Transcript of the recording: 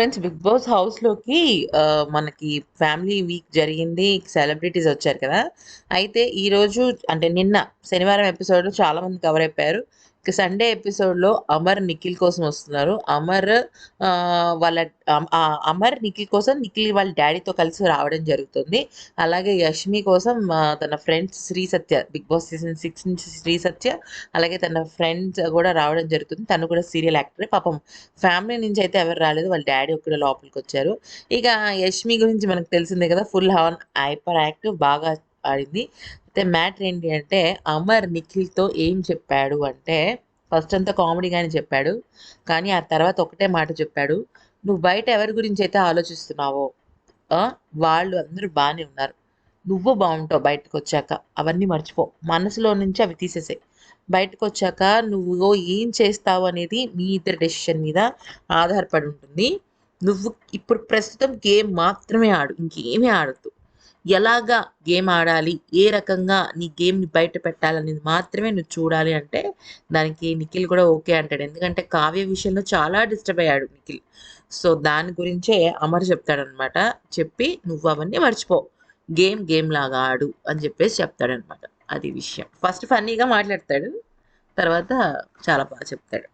Friends big boss హౌస్లోకి మనకి family week జరిగింది సెలబ్రిటీస్ వచ్చారు కదా. అయితే ఈరోజు అంటే నిన్న శనివారం ఎపిసోడ్ చాలా మంది కవర్ అయిపోయారు. ఇక సండే ఎపిసోడ్లో అమర్ నిఖిల్ కోసం వస్తున్నారు. అమర్ ఆ, వాళ్ళ ఆ అమర్ నిఖిల్ కోసం నిఖిల్ వాళ్ళ డాడీతో కలిసి రావడం జరుగుతుంది. అలాగే యష్మి కోసం తన friends Sri Satya Big Boss season six నుంచి శ్రీ సత్య అలాగే తన ఫ్రెండ్స్ కూడా రావడం జరుగుతుంది. తను కూడా సీరియల్ యాక్టర్ పాపం ఫ్యామిలీ నుంచి అయితే ఎవరు రాలేదు. వాళ్ళ డాడీ ఒక్కడ లోపలికి వచ్చారు. ఇక యష్మి గురించి మనకు తెలిసిందే కదా ఫుల్ హవన్ హైపర్ యాక్టివ్ బాగా ఆడింది అయితే మ్యాటర్ ఏంటి అంటే అమర్ నిఖిల్తో ఏం చెప్పాడు అంటే ఫస్ట్ అంతా కామెడీగానే చెప్పాడు. కానీ ఆ తర్వాత ఒకటే మాట చెప్పాడు. నువ్వు బయట ఎవరి గురించి అయితే ఆలోచిస్తున్నావో ఆ, వాళ్ళు అందరూ బాగానే ఉన్నారు. నువ్వు బాగుంటావు బయటకు వచ్చాక అవన్నీ మర్చిపో. మనసులో నుంచి అవి తీసేసాయి. బయటకు వచ్చాక నువ్వు ఏం చేస్తావు అనేది మీ ఇద్దరి డెసిషన్ మీద ఆధారపడి ఉంటుంది. నువ్వు ఇప్పుడు ప్రస్తుతం గేమ్ మాత్రమే ఆడు. ఇంకేమీ ఆడద్దు. ఎలాగా గేమ్ ఆడాలి? ఏ రకంగా నీ గేమ్ని బయట పెట్టాలనేది మాత్రమే నువ్వు చూడాలి అంటే దానికి నిఖిల్ కూడా ఓకే అంటాడు. ఎందుకంటే కావ్య విషయంలో చాలా డిస్టర్బ్ అయ్యాడు నిఖిల్. సో దాని గురించే అమర్ చెప్తాడనమాట. చెప్పి నువ్వు అవన్నీ మర్చిపో. గేమ్ గేమ్ లాగా ఆడు అని చెప్పేసి చెప్తాడనమాట. అది విషయం. ఫస్ట్ ఫన్నీగా మాట్లాడతాడు. తర్వాత చాలా బాగా చెప్తాడు.